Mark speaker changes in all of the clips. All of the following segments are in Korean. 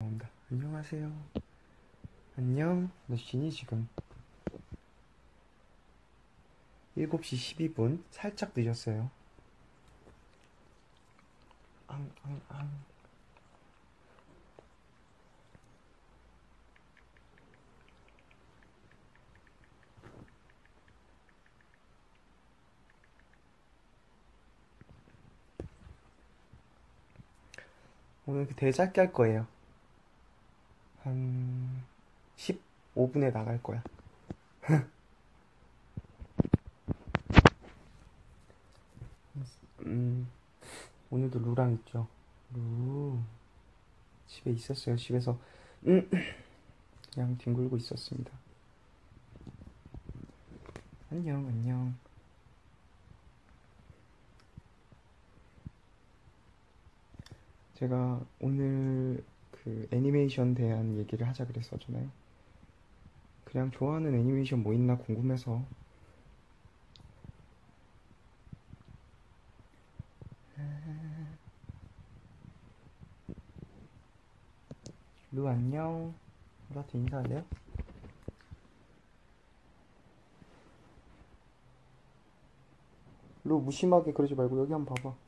Speaker 1: 나온다. 안녕하세요. 안녕. 몇 시니 지금? 7시 12분. 살짝 늦었어요. 앙, 앙, 앙. 오늘 짧게 할 거예요. 한 15분에 나갈 거야. 음, 오늘도 루랑 있죠. 루. 집에 있었어요. 집에서 음, 그냥 뒹굴고 있었습니다. 안녕, 안녕. 제가 오늘 그 애니메이션 대한 얘기를 하자 그랬었잖아요. 그냥 좋아하는 애니메이션 뭐 있나 궁금해서. 루 안녕. 우리한테 인사할래요? 루 무심하게 그러지 말고 여기 한번 봐봐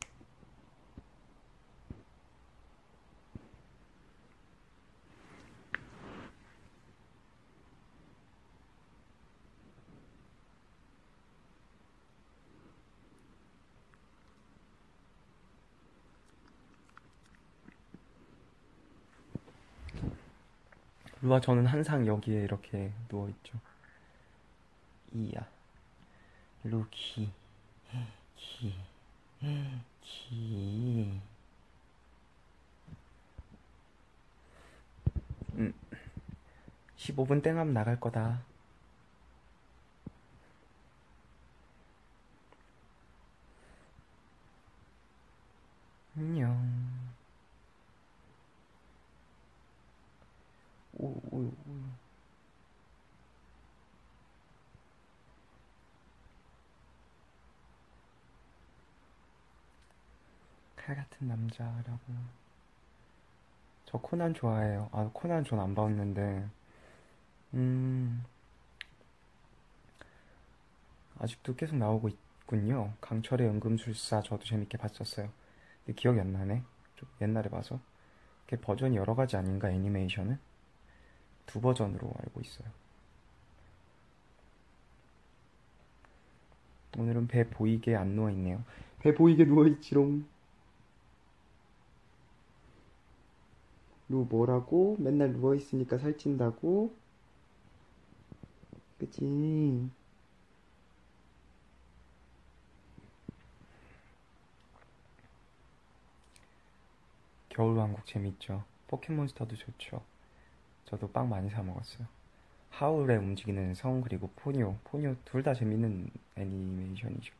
Speaker 1: 루아 저는 항상 여기에 이렇게 누워있죠 이야 루키 키, 키. 음, 15분 땡하면 나갈 거다. 안녕. 오, 오, 오. 칼 같은 남자라고. 저 코난 좋아해요. 아, 코난 전 안 봤는데, 음, 아직도 계속 나오고 있군요. 강철의 연금술사 저도 재밌게 봤었어요. 근데 기억이 안 나네. 좀 옛날에 봐서. 그 버전이 여러 가지 아닌가, 애니메이션은? 두 버전으로 알고 있어요. 오늘은 배 보이게 안 누워있네요. 배 보이게 누워있지롱. 누 뭐라고? 맨날 누워있으니까 살찐다고? 그치? 겨울왕국 재밌죠. 포켓몬스터도 좋죠. 저도 빵 많이 사 먹었어요. 하울의 움직이는 성 그리고 포니오, 포니오 둘다 재밌는 애니메이션이죠.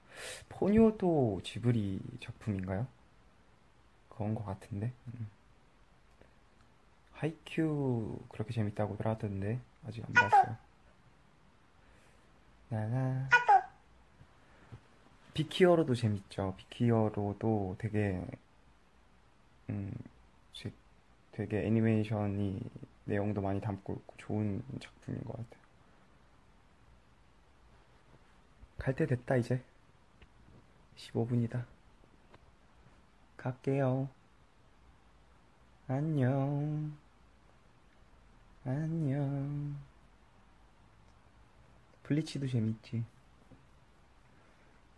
Speaker 1: 포니오도 지브리 작품인가요? 그런 것 같은데. 음. 하이큐 그렇게 재밌다고들 하던데 아직 안 봤어요. 나나 비키어로도 재밌죠. 비키어로도 되게 음 되게 애니메이션이 내용도 많이 담고 있고 좋은 작품인 것 같아요. 갈 때 됐다 이제 15분이다. 갈게요. 안녕. 안녕. 블리치도 재밌지.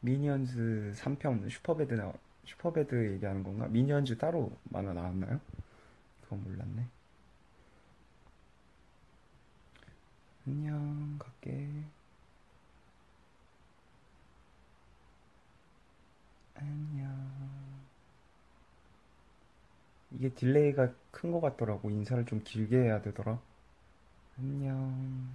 Speaker 1: 미니언즈 3편 슈퍼배드 나 슈퍼배드 얘기하는 건가? 미니언즈 따로 만화 나왔나요? 그건 몰랐네. 안녕, 갈게. 안녕. 이게 딜레이가 큰 것 같더라고. 인사를 좀 길게 해야 되더라. 안녕.